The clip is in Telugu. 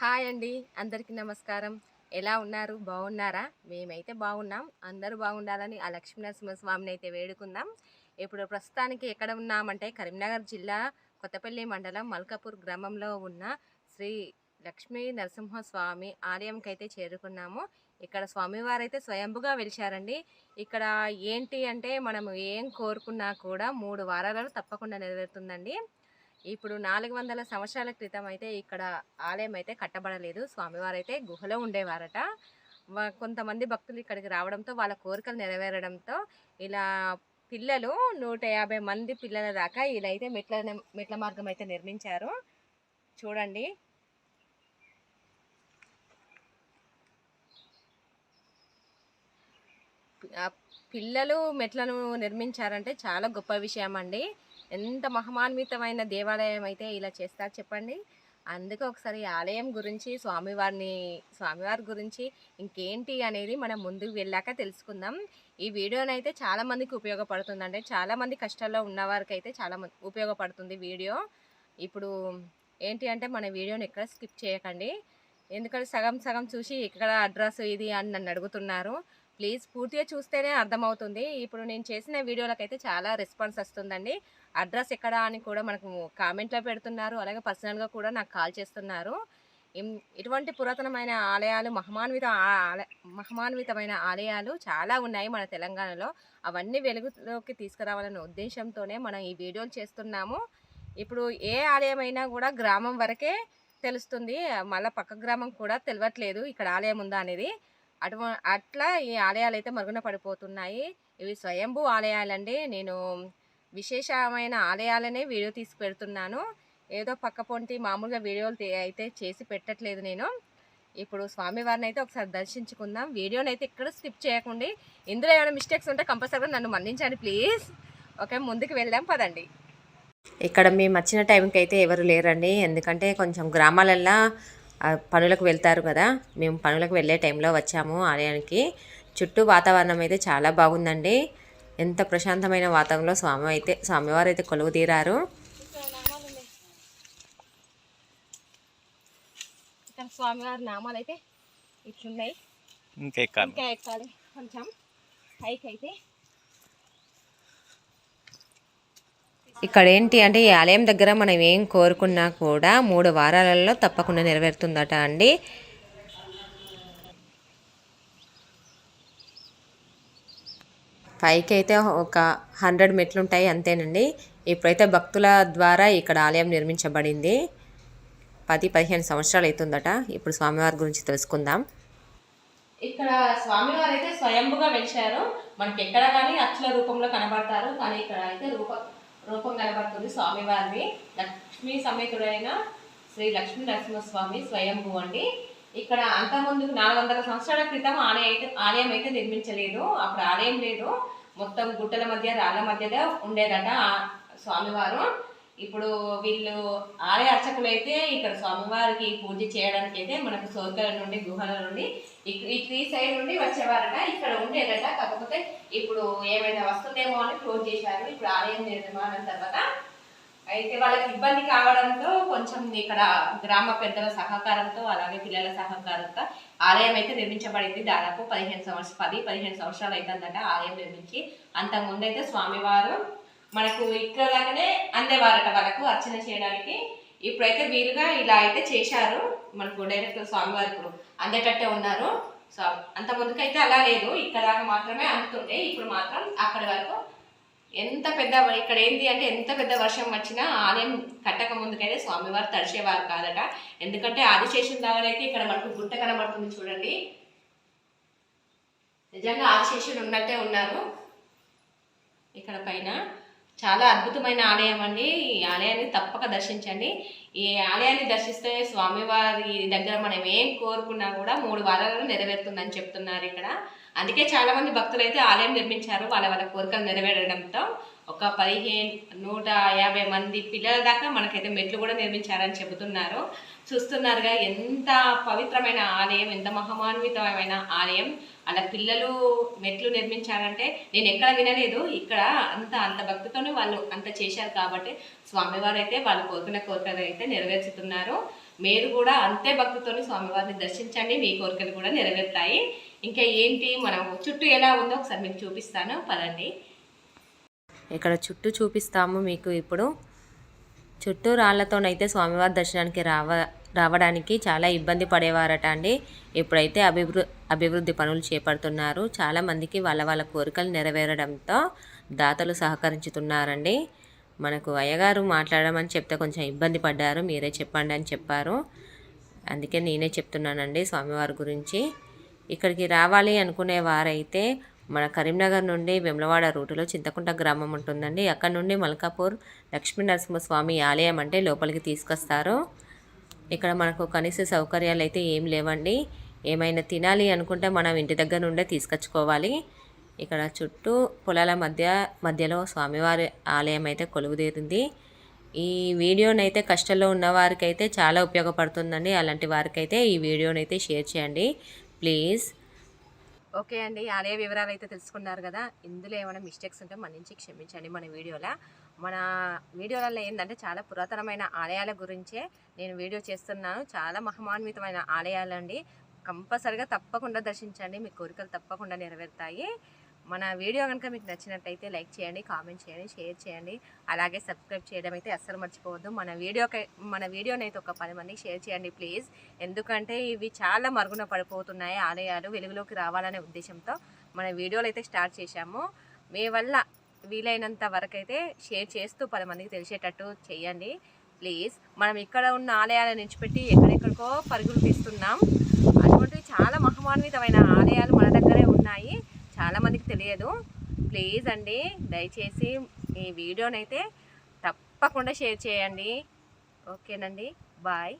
హాయ్ అండి. అందరికీ నమస్కారం. ఎలా ఉన్నారు? బాగున్నారా? మేమైతే బాగున్నాం. అందరూ బాగుండాలని ఆ లక్ష్మీనరసింహస్వామిని అయితే వేడుకుందాం. ఇప్పుడు ప్రస్తుతానికి ఎక్కడ ఉన్నామంటే కరీంనగర్ జిల్లా కొత్తపల్లి మండలం మల్కాపూర్ గ్రామంలో ఉన్న శ్రీ లక్ష్మీ నరసింహస్వామి ఆలయంకి అయితే చేరుకున్నాము. ఇక్కడ స్వామివారు అయితే స్వయంభుగా వెలిచారండి ఇక్కడ ఏంటి అంటే మనం ఏం కోరుకున్నా కూడా మూడు వారాలలో తప్పకుండా నెరవేరుతుందండి. ఇప్పుడు నాలుగు వందల సంవత్సరాల క్రితం అయితే ఇక్కడ ఆలయం అయితే కట్టబడలేదు. స్వామివారు అయితే గుహలో ఉండేవారట. కొంతమంది భక్తులు ఇక్కడికి రావడంతో వాళ్ళ కోరికలు నెరవేరడంతో ఇలా పిల్లలు నూట యాభై మంది పిల్లల దాకా ఇలా అయితే మెట్ల మెట్ల మార్గం అయితే నిర్మించారు. చూడండి. పిల్లలు మెట్లను నిర్మించారంటే చాలా గొప్ప విషయం అండి ఎంత మహమాన్వితమైన దేవాలయం అయితే ఇలా చేస్తారు చెప్పండి. అందుకే ఒకసారి ఆలయం గురించి స్వామివారిని స్వామివారి గురించి ఇంకేంటి అనేది మనం ముందుకు వెళ్ళాక తెలుసుకుందాం. ఈ వీడియోనైతే చాలామందికి ఉపయోగపడుతుంది అంటే చాలామంది కష్టాల్లో ఉన్నవారికి అయితే చాలా ఉపయోగపడుతుంది వీడియో. ఇప్పుడు ఏంటి అంటే మన వీడియోని ఎక్కడ స్కిప్ చేయకండి. ఎందుకంటే సగం సగం చూసి ఇక్కడ అడ్రస్ ఇది అని నన్ను అడుగుతున్నారు. ప్లీజ్ పూర్తిగా చూస్తేనే అర్థమవుతుంది. ఇప్పుడు నేను చేసిన వీడియోలకైతే చాలా రెస్పాన్స్ వస్తుందండి. అడ్రస్ ఎక్కడ అని కూడా మనకు కామెంట్లో పెడుతున్నారు. అలాగే పర్సనల్గా కూడా నాకు కాల్ చేస్తున్నారు. ఇటువంటి పురాతనమైన ఆలయాలు మహమాన్విత ఆలయ మహమాన్వితమైన ఆలయాలు చాలా ఉన్నాయి మన తెలంగాణలో. అవన్నీ వెలుగులోకి తీసుకురావాలనే ఉద్దేశంతోనే మనం ఈ వీడియోలు చేస్తున్నాము. ఇప్పుడు ఏ ఆలయం అయినా కూడా గ్రామం వరకే తెలుస్తుంది. మళ్ళీ పక్క గ్రామం కూడా తెలియట్లేదు ఇక్కడ ఆలయం ఉందా అనేది. అటు అట్లా ఈ ఆలయాలు అయితే మరుగున పడిపోతున్నాయి. ఇవి స్వయంభూ ఆలయాలండి. నేను విశేషమైన ఆలయాలనే వీడియో తీసి పెడుతున్నాను ఏదో పక్క పొంటి మామూలుగా వీడియోలు అయితే చేసి పెట్టట్లేదు నేను. ఇప్పుడు స్వామివారిని అయితే ఒకసారి దర్శించుకుందాం. వీడియోని అయితే ఇక్కడ స్కిప్ చేయకండి. ఇందులో ఏమైనా మిస్టేక్స్ ఉంటే కంపల్సరీగా నన్ను మన్నించండి ప్లీజ్. ఓకే ముందుకు వెళ్దాం పదండి. ఇక్కడ మేము వచ్చిన టైంకి అయితే ఎవరు లేరండి. ఎందుకంటే కొంచెం గ్రామాలల్లో పనులకు వెళ్తారు కదా. మేము పనులకు వెళ్ళే టైంలో వచ్చాము ఆలయానికి. చుట్టూ వాతావరణం అయితే చాలా బాగుందండి. ఎంత ప్రశాంతమైన వాతావరణంలో స్వామి అయితే స్వామివారు అయితే కొలువు తీరారు. స్వామివారి నామాలు అయితే ఇట్లున్నాయి. ఇంకా ఎక్కాలి. ఇంకా ఎక్కాలి. కొంచెం పైకి అయితే. ఇక్కడ ఏంటి అంటే ఈ ఆలయం దగ్గర మనం ఏం కోరుకున్నా కూడా మూడు వారాలలో తప్పకుండా నెరవేరుతుందట అండి. పైకి అయితే ఒక హండ్రెడ్ మెట్లు ఉంటాయి అంతేనండి. ఇప్పుడైతే భక్తుల ద్వారా ఇక్కడ ఆలయం నిర్మించబడింది. పది పదిహేను సంవత్సరాలు అవుతుందట ఇప్పుడు స్వామివారి గురించి తెలుసుకుందాం. ఇక్కడ స్వామివారు అయితే స్వయంభుగా వెలిచారు మనకి ఎక్కడ కానీ అచ్చుల రూపంలో కనబడతారు. కానీ ఇక్కడ అయితే రూప రూపం కనబడుతుంది స్వామివారిని లక్ష్మీ సమేతుడైన శ్రీ లక్ష్మీ నరసింహస్వామి స్వయంభూ అండి. ఇక్కడ అంతకుముందు నాలుగు వందల సంవత్సరాల క్రితం ఆలయం అయితే ఆలయం అయితే నిర్మించలేదు. అప్పుడు ఆలయం లేదు. మొత్తం గుట్టల మధ్య రాళ్ళ మధ్యలో ఉండేదట స్వామివారు. ఇప్పుడు వీళ్ళు ఆలయ అర్చకులు అయితే ఇక్కడ స్వామివారికి పూజ చేయడానికి అయితే మనకు సోకల నుండి గుహల నుండి ఈ సైడ్ నుండి వచ్చేవారట. ఇక్కడ ఉండేదట. కాకపోతే ఇప్పుడు ఏమైనా వస్తుందేమో అని క్లోజ్ చేశారు. ఇప్పుడు ఆలయం నిర్మాణం తర్వాత అయితే వాళ్ళకి ఇబ్బంది కావడంతో కొంచెం ఇక్కడ గ్రామ పెద్దల సహకారంతో అలాగే పిల్లల సహకారంతో ఆలయం అయితే నిర్మించబడింది. దాదాపు పదిహేను సంవత్సరం పది పదిహేను సంవత్సరాలు అవుతుందట ఆలయం నిర్మించి. అంతకుముందు అయితే స్వామివారు మనకు ఇక్కడ దాకానే అందేవారట వాళ్ళకు అర్చన చేయడానికి. ఇప్పుడైతే వీలుగా ఇలా అయితే చేశారు. మనకు డైరెక్ట్ స్వామివారు ఇప్పుడు అందేటట్టే ఉన్నారు. సో అంత ముందుకైతే అలా లేదు. ఇక్కడ దాకా మాత్రమే అందుతుండే. ఇప్పుడు మాత్రం అక్కడి వరకు ఎంత పెద్ద ఇక్కడ ఏంది అంటే ఎంత పెద్ద వర్షం వచ్చినా ఆలయం కట్టక ముందుకైతే స్వామివారు తడిచేవారు కాదట. ఎందుకంటే ఆదిశేషం దగ్గరైతే అయితే ఇక్కడ మనకు గుట్ట కనబడుతుంది చూడండి. నిజంగా ఆదిశేషుడు ఉన్నట్టే ఉన్నారు. ఇక్కడ పైన చాలా అద్భుతమైన ఆలయం అండి. ఈ ఆలయాన్ని తప్పక దర్శించండి. ఈ ఆలయాన్ని దర్శిస్తే స్వామివారి దగ్గర మనం ఏం కోరుకున్నా కూడా మూడు వారాలలో నెరవేరుతుందని చెప్తున్నారు ఇక్కడ. అందుకే చాలా మంది భక్తులు అయితే ఆలయం నిర్మించారు. వాళ్ళ వాళ్ళ కోరికలు నెరవేరడంతో ఒక పదిహేను నూట యాభై మంది పిల్లల దాకా మనకైతే మెట్లు కూడా నిర్మించారని చెబుతున్నారు. చూస్తున్నారుగా ఎంత పవిత్రమైన ఆలయం ఎంత మహమాన్వితమైన ఆలయం. అలా పిల్లలు మెట్లు నిర్మించారంటే నేను ఎక్కడ వినలేదు. ఇక్కడ అంత అంత భక్తితోనే వాళ్ళు అంత చేశారు కాబట్టి స్వామివారు అయితే వాళ్ళు కోరుకున్న కోరికలు అయితే నెరవేర్చుతున్నారు. మీరు కూడా అంతే భక్తితోని స్వామివారిని దర్శించండి. మీ కోరికలు కూడా నెరవేరుతాయి. ఇంకా ఏంటి? మనం చుట్టూ ఎలా ఉందో ఒకసారి మీకు చూపిస్తాను. పదండి. ఇక్కడ చుట్టూ చూపిస్తాము మీకు ఇప్పుడు. చుట్టూ రాళ్ళతోనైతే స్వామివారి దర్శనానికి రావ రావడానికి చాలా ఇబ్బంది పడేవారట అండి. ఇప్పుడైతే అభివృ అభివృద్ధి పనులు చేపడుతున్నారు. చాలా మందికి వాళ్ళ వాళ్ళ కోరికలు నెరవేరడంతో దాతలు సహకరించుతున్నారండి. మనకు అయ్యగారు మాట్లాడమని చెప్తే కొంచెం ఇబ్బంది పడ్డారు. మీరే చెప్పండి అని చెప్పారు. అందుకే నేనే చెప్తున్నానండి స్వామివారి గురించి. ఇక్కడికి రావాలి అనుకునే వారైతే మన కరీంనగర్ నుండి వెమ్లవాడ రూటులో చింతకుంట గ్రామం ఉంటుందండి. అక్కడ నుండి మల్కాపూర్ లక్ష్మీ నరసింహస్వామి ఆలయం అంటే లోపలికి తీసుకొస్తారు. ఇక్కడ మనకు కనీస సౌకర్యాలు అయితే ఏం లేవండి. ఏమైనా తినాలి అనుకుంటే మనం ఇంటి దగ్గర నుండే తీసుకొచ్చుకోవాలి. ఇక్కడ చుట్టూ పొలాల మధ్య మధ్యలో స్వామివారి ఆలయం అయితే కొలువుదేరింది. ఈ వీడియోనైతే కష్టంలో ఉన్న వారికైతే చాలా ఉపయోగపడుతుందండి. అలాంటి వారికైతే ఈ వీడియోనైతే షేర్ చేయండి. ప్లీజ్. ఓకే అండి. ఆలయ వివరాలు అయితే తెలుసుకున్నారు కదా. ఇందులో ఏమైనా మిస్టేక్స్ ఉంటే మన నుంచి క్షమించండి మన వీడియోలో. మన వీడియోలలో ఏంటంటే చాలా పురాతనమైన ఆలయాల గురించే నేను వీడియో చేస్తున్నాను. చాలా మహమాన్వితమైన ఆలయాలండి. కంపల్సరిగా తప్పకుండా దర్శించండి. మీ కోరికలు తప్పకుండా నెరవేరుతాయి. మన వీడియో కనుక మీకు నచ్చినట్టయితే లైక్ చేయండి కామెంట్ చేయండి షేర్ చేయండి. అలాగే సబ్స్క్రైబ్ చేయడం అయితే అస్సలు మర్చిపోవద్దు. మన వీడియోకి మన వీడియోని అయితే ఒక పది మందికి షేర్ చేయండి ప్లీజ్. ఎందుకంటే ఇవి చాలా మరుగున పడిపోతున్నాయి ఆలయాలు వెలుగులోకి రావాలనే ఉద్దేశంతో మన వీడియోలు అయితే స్టార్ట్ చేశాము. మీ వల్ల వీలైనంత వరకు అయితే షేర్ చేస్తూ పది మందికి తెలిసేటట్టు చేయండి ప్లీజ్. మనం ఇక్కడ ఉన్న ఆలయాలను నిలిచిపెట్టి ఎక్కడెక్కడికో పరుగులు తీస్తున్నాం. అటువంటివి చాలా మహమాన్వితమైన ఆలయాలు మన చాలామందికి చాలా మందికి తెలియదు. ప్లీజ్ అండి దయచేసి ఈ వీడియోనైతే తప్పకుండా షేర్ చేయండి. ఓకేనండి బాయ్.